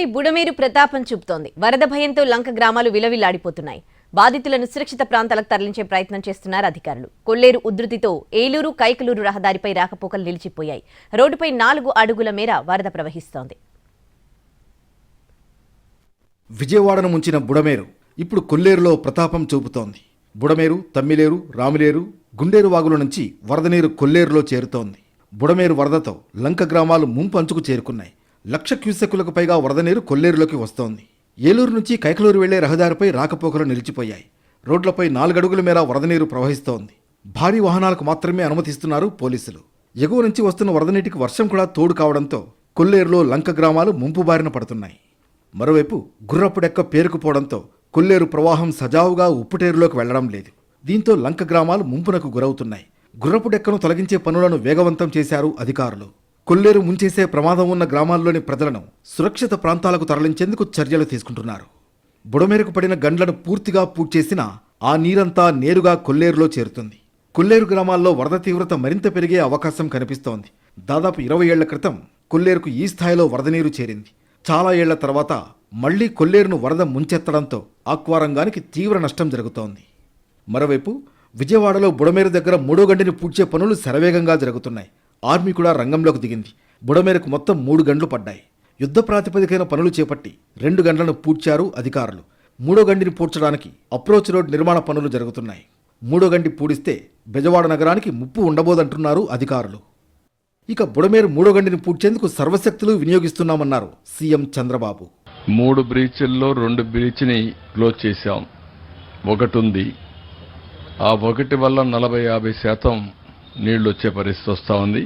కొల్లేరుపై బుడమేరు ప్రతాపం చూపుతోంది. వరద భయంతో లంక గ్రామాలు విలవిల్లాడిపోతున్నాయి. బాధితులను సురక్షిత ప్రాంతాలకు తరలించే ప్రయత్నం చేస్తున్నారు అధికారులు. కొల్లేరు ఉధృతితో ఏలూరు కైకలూరు రహదారిపై రాకపోకలు నిలిచిపోయాయి. రోడ్డుపై నాలుగు అడుగుల మేర వరద ప్రవహిస్తోంది. విజయవాడను ముంచిన బుడమేరు ఇప్పుడు కొల్లేరులో ప్రతాపం చూపుతోంది. బుడమేరు తమ్మిలేరు రామిలేరు గుండేరు వాగుల నుంచి వరద నీరు కొల్లేరులో చేరుతోంది. బుడమేరు వరదతో లంక గ్రామాలు ముంపంచుకు చేరుకున్నాయి. లక్ష క్యూసెక్కులకు పైగా వరద నీరు కొల్లేరులోకి వస్తోంది. ఏలూరు నుంచి కైకలూరు వెళ్ళే రహదారిపై రాకపోకలు నిలిచిపోయాయి. రోడ్లపై నాలుగడుగుల మేర వరద నీరు ప్రవహిస్తోంది. భారీ వాహనాలకు మాత్రమే అనుమతిస్తున్నారు పోలీసులు. ఎగువ నుంచి వస్తున్న వరద నీటికి వర్షం కూడా తోడు కావడంతో కొల్లేరులో లంక గ్రామాలు ముంపు బారిన పడుతున్నాయి. మరోవైపు గుర్రపుడెక్క పేరుకుపోవడంతో కొల్లేరు ప్రవాహం సజావుగా ఉప్పుటేరులోకి వెళ్ళడం లేదు. దీంతో లంక గ్రామాలు ముంపునకు గురవుతున్నాయి. గుర్రపుడెక్కను తొలగించే పనులను వేగవంతం చేశారు అధికారులు. కొల్లేరు ముంచేసే ప్రమాదం ఉన్న గ్రామాల్లోని ప్రజలను సురక్షిత ప్రాంతాలకు తరలించేందుకు చర్యలు తీసుకుంటున్నారు. బుడమేరకు పడిన గండ్లను పూర్తిగా పూడ్చేసిన ఆ నీరంతా నేరుగా కొల్లేరులో చేరుతుంది. కొల్లేరు గ్రామాల్లో వరద తీవ్రత మరింత పెరిగే అవకాశం కనిపిస్తోంది. దాదాపు ఇరవై ఏళ్ళ క్రితం కొల్లేరుకు ఈ స్థాయిలో వరద నీరు చేరింది. చాలా ఏళ్ళ తర్వాత మళ్ళీ కొల్లేరును వరద ముంచెత్తడంతో ఆక్వారంగానికి తీవ్ర నష్టం జరుగుతోంది. మరోవైపు విజయవాడలో బుడమేరు దగ్గర మూడో గంటిని పూడ్చే పనులు శరవేగంగా జరుగుతున్నాయి. ఆర్మీ కూడా రంగంలోకి దిగింది. బుడమేరకు మొత్తం మూడు గంటలు పడ్డాయి. యుద్ధ ప్రాతిపదికైన పనులు చేపట్టి రెండు గంటలను పూడ్చారు అధికారులు. మూడో గండిని పూడ్చడానికి అప్రోచ్ రోడ్ నిర్మాణ పనులు జరుగుతున్నాయి. మూడో గండి పూడిస్తే బెజవాడ నగరానికి ముప్పు ఉండబోదంటున్నారు అధికారులు. ఇక బుడమేరు మూడో గండిని పూడ్చేందుకు సర్వశక్తులు వినియోగిస్తున్నామన్నారు సీఎం చంద్రబాబు. మూడు బ్రీచ్ల్లో రెండు బ్రీచ్ని క్లోజ్ చేశాం. ఒకటి ఉంది. ఆ ఒకటి వల్ల నలభై యాభై శాతం నీళ్ళు వచ్చే పరిస్థితి వస్తూ ఉంది.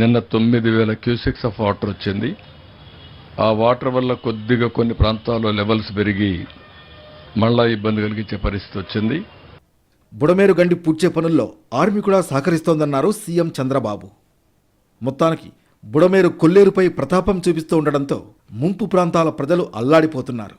నిన్న తొమ్మిది వేల క్యూసెక్స్ ఆఫ్ వాటర్ వచ్చింది. ఆ వాటర్ వల్ల కొద్దిగా కొన్ని ప్రాంతాల్లో లెవెల్స్ పెరిగి మళ్ళా ఇబ్బంది కలిగించే పరిస్థితి వచ్చింది. బుడమేరు గండి పూడ్చే పనుల్లో ఆర్మీ కూడా సహకరిస్తోందన్నారు సీఎం చంద్రబాబు. మొత్తానికి బుడమేరు కొల్లేరుపై ప్రతాపం చూపిస్తూ ఉండడంతో ముంపు ప్రాంతాల ప్రజలు అల్లాడిపోతున్నారు.